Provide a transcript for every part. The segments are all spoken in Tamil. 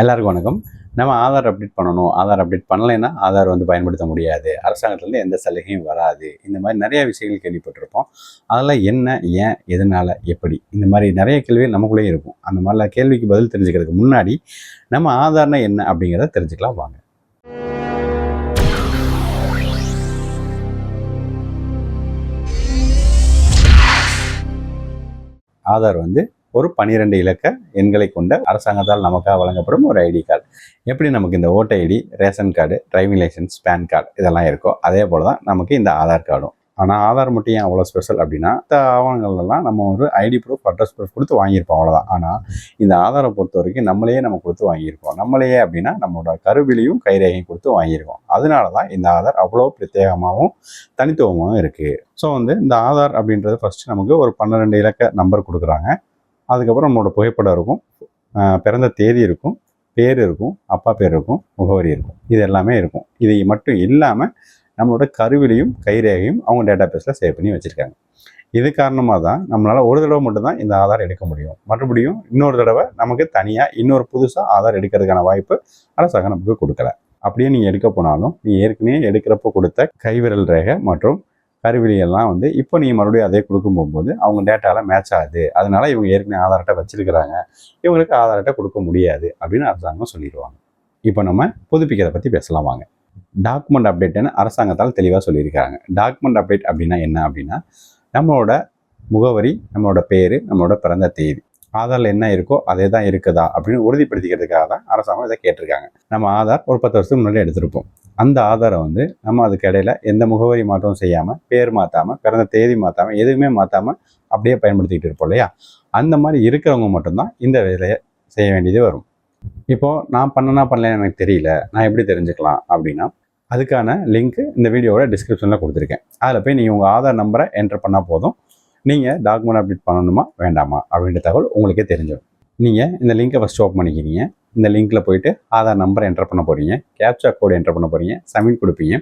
எல்லாருக்கும் வணக்கம். நம்ம ஆதார் அப்டேட் பண்ணணும். ஆதார் அப்டேட் பண்ணலைன்னா ஆதார் வந்து பயன்படுத்த முடியாது. அரசாங்கத்துலேருந்து எந்த சலுகையும் வராது. இந்த மாதிரி நிறைய விஷயங்கள் கேள்விப்பட்டிருப்போம். அதெல்லாம் என்ன ஏன் எதனால் எப்படி? இந்த மாதிரி நிறைய கேள்விகள் நமக்குள்ளேயே இருக்கும். அந்த மாதிரிலாம் கேள்விக்கு பதில் தெரிஞ்சுக்கிறதுக்கு முன்னாடி நம்ம ஆதார்னா என்ன அப்படிங்கிறத தெரிஞ்சுக்கலாம் வாங்க. ஆதார் வந்து ஒரு பன்னிரெண்டு இலக்க எண்களை கொண்ட அரசாங்கத்தால் நமக்காக வழங்கப்படும் ஒரு ஐடி கார்டு. எப்படி நமக்கு இந்த voter ID ration card driving license PAN card இதெல்லாம் இருக்கோ அதே போல் தான் நமக்கு இந்த ஆதார் கார்டும். ஆனால் ஆதார் மட்டும் ஏன் அவ்வளோ ஸ்பெஷல் அப்படின்னா இந்த ஆவணங்கள்லாம் நம்ம ஒரு ஐடி ப்ரூஃப் அட்ரஸ் ப்ரூஃப் கொடுத்து வாங்கியிருப்போம் அவ்வளோதான் ஆனால் இந்த ஆதாரை பொறுத்த வரைக்கும் நம்மளையே நம்ம கொடுத்து வாங்கியிருக்கோம். நம்மளையே அப்படின்னா நம்மளோட கருவிலையும் கைரேகையும் கொடுத்து வாங்கியிருக்கோம். அதனால தான் இந்த ஆதார் அவ்வளோ பிரத்யேகமாகவும் தனித்துவமாகவும் இருக்குது ஸோ வந்து இந்த ஆதார் அப்படின்றது ஃபஸ்ட்டு நமக்கு ஒரு பன்னிரெண்டு இலக்க நம்பர் கொடுக்குறாங்க. அதுக்கப்புறம் நம்மளோட புகைப்படம் இருக்கும். பிறந்த தேதி இருக்கும். பேர் இருக்கும். அப்பா பேர் இருக்கும். முகவரி இருக்கும். இது எல்லாமே இருக்கும். இதை மட்டும் இல்லாமல் நம்மளோட கருவிலையும் கைரேகையும் அவங்க டேட்டா பேஸில் சேவ் பண்ணி வச்சுருக்காங்க. இது காரணமாக தான் நம்மளால் ஒரு தடவை மட்டும்தான் இந்த ஆதார் எடுக்க முடியும். மறுபடியும் இன்னொரு தடவை நமக்கு தனியாக இன்னொரு புதுசாக ஆதார் எடுக்கிறதுக்கான வாய்ப்பு அரசாங்கம் நமக்கு கொடுக்கல. அப்படியே நீங்கள் எடுக்க போனாலும் நீ ஏற்கனவே எடுக்கிறப்போ கொடுத்த கைவிரல் ரேகை மற்றும் கருவிலியெல்லாம் வந்து இப்போ நீங்கள் மறுபடியும் அதே கொடுக்கும் போகும்போது அவங்க டேட்டாலாம் மேட்ச் ஆகுது. அதனால இவங்க ஏற்கனவே ஆதார் அட்டை வச்சிருக்கிறாங்க. இவங்களுக்கு ஆதார் அட்டை கொடுக்க முடியாது அப்படின்னு அரசாங்கம் சொல்லிடுவாங்க. இப்போ நம்ம புதுப்பிக்கிறத பற்றி பேசலாம் வாங்க. டாக்குமெண்ட் அப்டேட்னு அரசாங்கத்தால் தெளிவாக சொல்லியிருக்காங்க. டாக்குமெண்ட் அப்டேட் அப்படின்னா என்ன அப்படின்னா நம்மளோட முகவரி நம்மளோட பேர் நம்மளோட பிறந்த தேதி ஆதாரில் என்ன இருக்கோ அதே தான் இருக்குதா அப்படின்னு உறுதிப்படுத்திக்கிறதுக்காக தான் அரசாங்கம் இதை கேட்டிருக்காங்க. நம்ம ஆதார் ஒரு பத்து வருஷத்துக்கு முன்னாடி எடுத்திருப்போம். அந்த ஆதாரை வந்து நம்ம அதுக்கு இடையில எந்த முகவரி மாற்றமும் செய்யாமல் பேர் மாற்றாமல் பிறந்த தேதி மாற்றாமல் எதுவுமே மாற்றாமல் அப்படியே பயன்படுத்திக்கிட்டு இருப்போம் இல்லையா? அந்த மாதிரி இருக்கிறவங்க மட்டும்தான் இந்த வேலையை செய்ய வேண்டியது வரும். இப்போது நான் பண்ணனா பண்ணலன்னு எனக்கு தெரியல நான் எப்படி தெரிஞ்சுக்கலாம் அப்படின்னா அதுக்கான லிங்க்கு இந்த வீடியோவோட டிஸ்கிரிப்ஷனில் கொடுத்துருக்கேன். அதில் போய் நீங்கள் உங்கள் ஆதார் நம்பரை என்டர் பண்ணால் போதும். நீங்கள் டாக்குமெண்ட் அப்டேட் பண்ணணுமா வேண்டாமா அப்படின்ற தகவல் உங்களுக்கே தெரிஞ்சிடும். நீங்கள் இந்த லிங்க்கை ஃபஸ்ட் ஓப்பன் பண்ணிக்கிறீங்க. இந்த லிங்க்கில் போயிட்டு ஆதார் நம்பரை என்டர் பண்ண போகிறீங்க கேப்சா கோடு என்டர் பண்ண போகிறீங்க சப்மிட் கொடுப்பீங்க.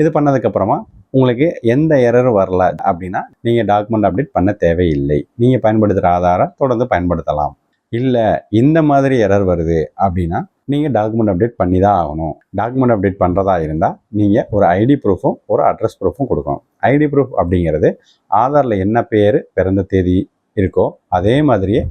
இது பண்ணதுக்கப்புறமா உங்களுக்கு எந்த எரரும் வரல அப்படின்னா நீங்கள் டாக்குமெண்ட் அப்டேட் பண்ண தேவையில்லை. நீங்கள் பயன்படுத்துகிற ஆதாரை தொடர்ந்து பயன்படுத்தலாம். இல்லை இந்த மாதிரி எரர் வருது அப்படின்னா நீங்கள் டாக்குமெண்ட் அப்டேட் பண்ணி தான் ஆகணும். டாக்குமெண்ட் அப்டேட் பண்ணுறதா இருந்தால் நீங்கள் ஒரு ஐடி ப்ரூஃபும் ஒரு அட்ரஸ் ப்ரூஃபும் கொடுக்கணும். ஐடி ப்ரூஃப் அப்படிங்கிறது ஆதாரில் என்ன பேர் பிறந்த தேதி இருக்கோ அதே மாதிரியே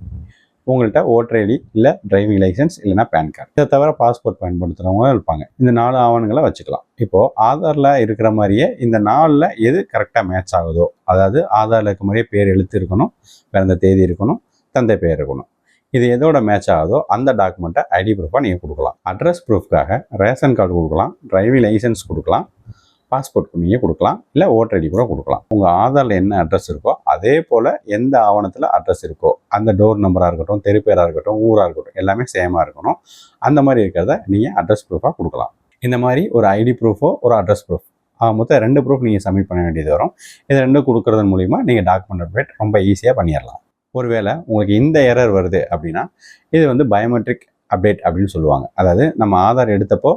உங்கள்கிட்ட ஓட்டர் ஐடி இல்லை டிரைவிங் லைசன்ஸ் இல்லைனா பேன் கார்டு இதை தவிர பாஸ்போர்ட் பயன்படுத்துகிறவங்க இருப்பாங்க. இந்த நாலு ஆவணங்களை வச்சுக்கலாம். இப்போது ஆதாரில் இருக்கிற மாதிரியே இந்த நாளில் எது கரெக்டாக மேட்ச் ஆகுதோ அதாவது ஆதாரில் இருக்க மாதிரியே பேர் எழுத்து இருக்கணும் பிறந்த தேதி இருக்கணும் தந்தை பேர் இருக்கணும். இது எதோட மேட்ச் ஆகுதோ அந்த டாக்குமெண்ட்டை ஐடி ப்ரூஃபாக நீங்கள் கொடுக்கலாம். அட்ரஸ் ப்ரூஃப்காக ரேஷன் கார்டு கொடுக்கலாம் டிரைவிங் லைசன்ஸ் கொடுக்கலாம். பாஸ்போர்ட் நீங்கள் கொடுக்கலாம் இல்லை ஓட்டர் ஐடி கூட கொடுக்கலாம். உங்கள் ஆதாரில் என்ன அட்ரஸ் இருக்கோ அதே போல் எந்த ஆவணத்தில் அட்ரஸ் இருக்கோ அந்த டோர் நம்பராக இருக்கட்டும் தெரு பேராக இருக்கட்டும் ஊராக இருக்கட்டும் எல்லாமே சேமாக இருக்கணும். அந்த மாதிரி இருக்கிறத நீங்கள் அட்ரஸ் ப்ரூஃபாக கொடுக்கலாம். இந்த மாதிரி ஒரு ஐடி ப்ரூஃபோ ஒரு அட்ரஸ் ப்ரூஃப் மொத்தம் ரெண்டு ப்ரூஃப் நீங்கள் சப்மிட் பண்ண வேண்டியது வரும். இது ரெண்டும் கொடுக்குறதன் மூலிமா நீங்கள் டாக்குமெண்ட் அப்டேட் ரொம்ப ஈஸியாக பண்ணிடலாம் ஒருவேளை உங்களுக்கு இந்த எரர் வருது அப்படின்னா இது வந்து பயோமெட்ரிக் அப்டேட் அப்படின்னு சொல்லுவாங்க. அதாவது நம்ம ஆதார் எடுத்தப்போ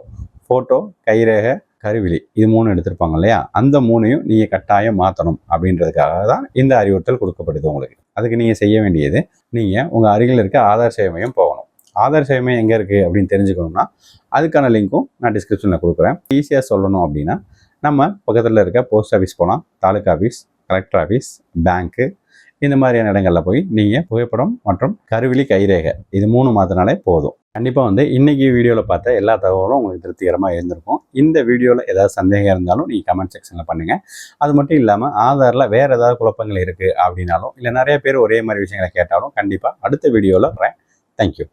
ஃபோட்டோ கைரேகை கருவிழி. இது மூணு எடுத்திருப்பாங்க இல்லையா? அந்த மூணையும் நீங்கள் கட்டாயம் மாற்றணும் அப்படின்றதுக்காக தான் இந்த அறிவுறுத்தல் கொடுக்கப்படுது உங்களுக்கு. அதுக்கு நீங்கள் செய்ய வேண்டியது நீங்கள் உங்கள் அருகில் இருக்க ஆதார் சேவையும் போகணும். ஆதார் சேவை எங்கே இருக்குது அப்படின்னு தெரிஞ்சுக்கணும்னா அதுக்கான லிங்க்கும் நான் டிஸ்கிரிப்ஷனில் கொடுக்குறேன். ஈஸியாக சொல்லணும் அப்படின்னா நம்ம பக்கத்தில் இருக்க போஸ்ட் ஆஃபீஸ் போகலாம் தாலுக்கா ஆஃபீஸ் கலெக்டர் ஆஃபீஸ் பேங்க்கு இந்த மாதிரியான இடங்களில் போய் நீங்கள் புகைப்படம் மற்றும் கருவிழி கைரேகை இது மூணு மாதனாலே போதும். கண்டிப்பாக வந்து இன்றைக்கி வீடியோவில் பார்த்த எல்லா தகவலும் உங்களுக்கு திருப்திகரமாக இருந்திருக்கும். இந்த வீடியோவில் ஏதாவது சந்தேகம் இருந்தாலும் நீங்கள் கமெண்ட் செக்ஷனில் பண்ணுங்கள் அது மட்டும் இல்லாமல் ஆதாரில் வேறு ஏதாவது குழப்பங்கள் இருக்குது அப்படின்னாலும் இல்லை நிறைய பேர் ஒரே மாதிரி விஷயங்களை கேட்டாலும் கண்டிப்பாக அடுத்த வீடியோவில் வரேன் தேங்க்யூ